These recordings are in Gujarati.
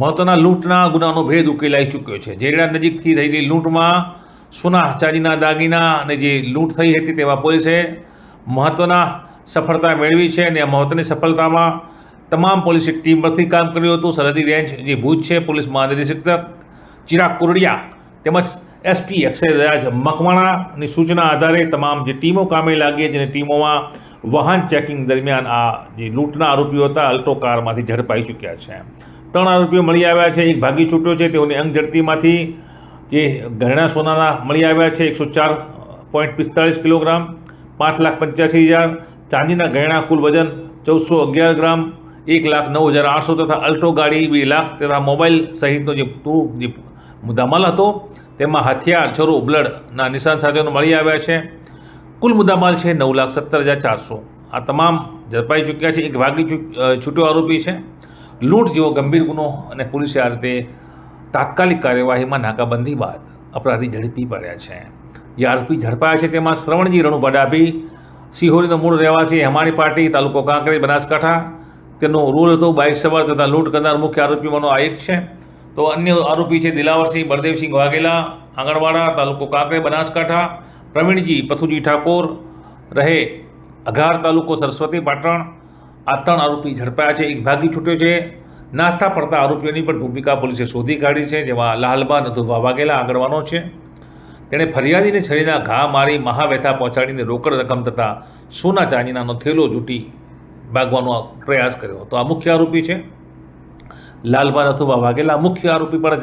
મહત્વના લૂંટના ગુનાનો ભેદ ઉકેલાઈ ચૂક્યો છે. જેરડા નજીકથી થયેલી લૂંટમાં સોના ચાંદીના દાગીના અને જે લૂંટ થઈ હતી તેમાં પોલીસે મહત્વના સફળતા મેળવી છે અને મહત્વની સફળતામાં તમામ પોલીસે પરથી કામ કર્યું હતું. સરહદી રેન્જ જે ભુજ છે, પોલીસ મહાનિરીક્ષક ચિરાગ કુરડિયા તેમજ એસપી અક્ષયરાજ મકવાણાની સૂચના આધારે તમામ જે ટીમો કામે લાગી જેની ટીમોમાં વાહન ચેકિંગ દરમિયાન આ જે લૂંટના આરોપીઓ હતા, અલ્ટો કારમાંથી ઝડપાઈ ચૂક્યા છે. ત્રણ આરોપીઓ મળી આવ્યા છે એક ભાગી છૂટ્યો છે તેઓની અંગ ઝડપીમાંથી જે ઘરેણા સોનાના મળી આવ્યા છે એકસો ચાર પોઈન્ટ પિસ્તાળીસ કિલોગ્રામ પાંચ લાખ પંચ્યાસી હજાર ચાંદીના ઘરેણા કુલ વજન ચૌદસો અગિયાર ગ્રામ એક લાખ નવ હજાર આઠસો તથા અલ્ટો ગાડી બે લાખ તથા મોબાઈલ સહિતનો જે જે મુદ્દામાલ હતો તેમાં હથિયાર છરો બ્લડના નિશાન સાથેનો મળી આવ્યા છે. કુલ મુદ્દામાલ છે નવ લાખ સત્તર હજાર ચારસો. આ તમામ ઝડપાઈ ચૂક્યા છે એક ભાગી છૂ- અ, છૂટ્યો આરોપી છે. લૂંટ જેવો ગંભીર ગુનો અને પોલીસે આ રીતે તાત્કાલિક કાર્યવાહીમાં નાકાબંધી બાદ અપરાધી ઝડપી પડ્યા છે. જે આરોપી ઝડપાયા છે તેમાં શ્રવણજી રણુભા ડાભી સિહોરીનો મૂળ રહેવાસી હેમાણી પાટી તાલુકો કાંકરી બનાસકાંઠા. તેનો રોલ હતો બાઇક સવાર તથા લૂંટ કરનાર મુખ્ય આરોપીમાંનો આ એક છે. તો અન્ય આરોપી છે દિલાવરસિંહ બળદેવસિંહ વાઘેલા, આંગણવાડા, તાલુકો કાંકરે બનાસકાંઠા. પ્રવીણજી પથુજી ઠાકોર રહે અઘાર તાલુકો સરસ્વતી પાટણ. આ ત્રણ આરોપી ઝડપાયા છે. એક ભાગી છૂટ્યો છે. નાસ્તા પડતા આરોપીઓની પણ ભૂમિકા પોલીસે શોધી કાઢી છે, જેમાં લાલબા નથુભા વાઘેલા આગળવાનો છે. તેણે ફરિયાદીને છરીના ઘા મારી મહાવ્યથા પહોંચાડીને રોકડ રકમ તથા સોના ચાંદીનાનો થેલો જૂટી ભાગવાનો પ્રયાસ કર્યો તો આ મુખ્ય આરોપી છે. લાલબા નથુભા વાઘેલા મુખ્ય આરોપી પણ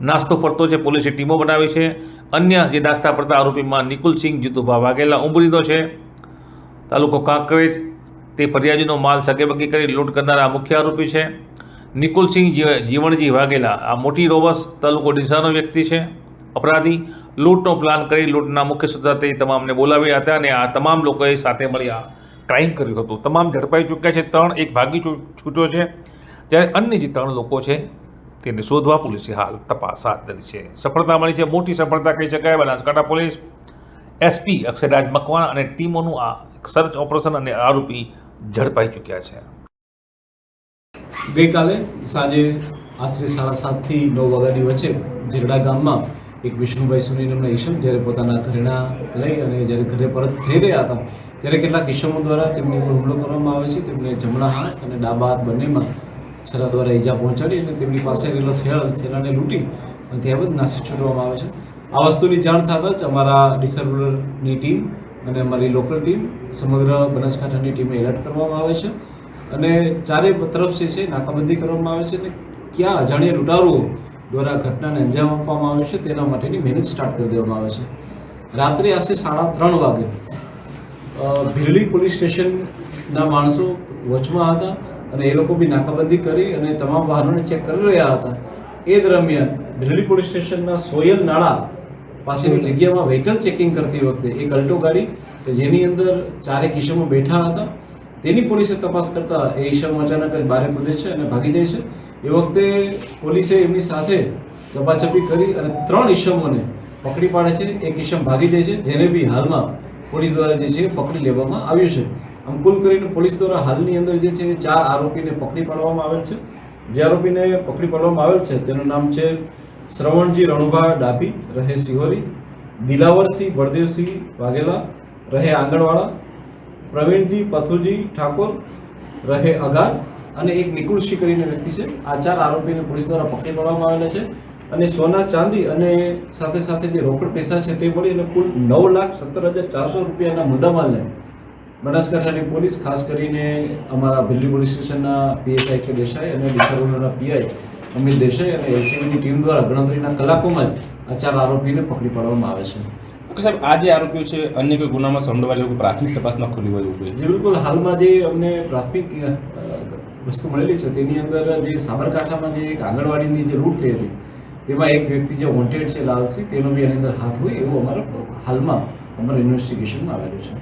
નાસ્તો પડતો છે. પોલીસે ટીમો બનાવી છે. અન્ય જે નાસ્તા પડતા આરોપીમાં નિકુલસિંહ જીતુભા વાઘેલા ઉંબરીનો છે. તાલુકો કાંકરેજ તે ફરિયાદીનો માલ સગેબગી કરી લૂંટ કરનારા મુખ્ય આરોપી છે. નિકુલસિંહ જીવણજી વાઘેલા, આ મોટી રોબસ તાલુકો ડીસાનો વ્યક્તિ છે. અપરાધી લૂંટનો પ્લાન કરી લૂંટના મુખ્ય સૂત્રધાર તમામને બોલાવ્યા હતા અને આ તમામ લોકોએ સાથે મળ્યા ક્રાઇમ કર્યું હતું. તમામ ઝડપાઈ ચૂક્યા છે. ત્રણ, એક ભાગી છૂટ્યો છે. જ્યારે અન્ય જે ત્રણ લોકો છે, તેને શોધવા પોલીસે હાલ તપાસ હાથ ધરી છે. સફળતા મળી છે. મોટી સફળતા કહી શકાય. બનાસકાંઠા પોલીસ, એસપી અક્ષયરાજ મકવાણા અને ટીમોનું આ સર્ચ ઓપરેશન અને આરોપી ઝડપાઈ ચૂક્યા છે. ગઈકાલે સાંજે આશરે સાડા સાતથી નવ વાગ્યાની વચ્ચે જીરડા ગામમાં એક વિષ્ણુભાઈ સુની નામના ઈશમ જ્યારે પોતાના ઘરેણા લઈ અને જ્યારે ઘરે પરત થઈ રહ્યા હતા, ત્યારે કેટલાક ઈશમો દ્વારા તેમની ઉપર હુમલો કરવામાં આવે છે. તેમને જમણા હાથ અને ડાબા હાથ બંનેમાં છરા દ્વારા ઈજા પહોંચાડી અને તેમની પાસે રહેલો થેળ થેલાને લૂંટી અને બધ નાસી છૂટવામાં આવે છે. આ વસ્તુની જાણ થતાં જ અમારા ડીસા ટીમ અને અમારી લોકલ ટીમ સમગ્ર બનાસકાંઠાની ટીમે એલર્ટ કરવામાં આવે છે. અને ચારે તરફ જે છે નાકાબંધી કરવામાં આવે છે અને ક્યાં અજાણ્યા લૂંટારુઓ દ્વારા ઘટનાને અંજામ આપવામાં આવે છે તેના માટેની મહેનત સ્ટાર્ટ કરી દેવામાં આવે છે. રાત્રે આશરે સાડા ત્રણ વાગે અ, પોલીસ સ્ટેશનના માણસો વચમાં હતા અને એ લોકો બી નાકાબંધી કરી અને તમામ વાહનોને ચેક કરી રહ્યા હતા. એ દરમિયાન ભીલડી પોલીસ સ્ટેશનના સોયલ નાળા પાસેની જગ્યામાં વ્હીકલ ચેકિંગ કરતી વખતે એક અલ્ટો ગાડી કે જેની અંદર ચારેક ઈસમો બેઠા હતા, તેની પોલીસે તપાસ કરતા એ ઈસમ અચાનક જ બારે કૂદે છે અને ભાગી જાય છે. એ વખતે પોલીસે એમની સાથે ચપાચપી કરી અને ત્રણ ઈસમોને પકડી પાડે છે. એક ઈસમ ભાગી જાય છે, જેને બી હાલમાં પોલીસ દ્વારા જે છે પકડી લેવામાં આવ્યું છે. આમ કુલ કરીને પોલીસ દ્વારા હાલની અંદર જે છે ચાર આરોપીને પકડી પાડવામાં આવેલ છે. જે આરોપીને પકડી પાડવામાં આવેલ છે, તેનું નામ છે શ્રવણજી રણુભા ડાભી રહે સિહોરી દિલાવરસિંહ બળદેવસિંહ વાઘેલા રહે આંગણવાડા, પ્રવીણજી પથુજી ઠાકોર રહે અગાર અને એક નિકુળસિંહ કરીને વ્યક્તિ છે. આ ચાર આરોપીને પોલીસ દ્વારા પકડી પાડવામાં આવેલા છે અને સોના ચાંદી અને સાથે સાથે જે રોકડ પૈસા છે તે મળી અને કુલ નવ લાખ સત્તર હજાર ચારસો રૂપિયાના મુદ્દામાલને બનાસકાંઠાની પોલીસ ખાસ કરીને અમારા ભીલડી પોલીસ સ્ટેશનના પીએસઆઈ કે દેસાઈ અને ડિસારોના પીઆઈ અમિત દેસાઈ અને એલસીબીની ટીમ દ્વારા ગણતરીના કલાકોમાં જ આ ચાર આરોપીને પકડી પાડવામાં આવે છે. ઓકે સાહેબ આ જે આરોપીઓ છે અન્ય કોઈ ગુનામાં સંડોવાયેલા કોઈ પ્રાથમિક તપાસમાં ખુલી હોય એવું જે બિલકુલ. હાલમાં જે અમને પ્રાથમિક વસ્તુ મળેલી છે તેની અંદર જે સાબરકાંઠામાં જે એક આંગણવાડીની જે લૂંટ થઈ હતી તેમાં એક વ્યક્તિ જે વોન્ટેડ છે લાલસિંહ તેનો બી એની અંદર હાથ હોય એવું અમારા હાલમાં અમારા ઇન્વેસ્ટિગેશનમાં આવેલું છે.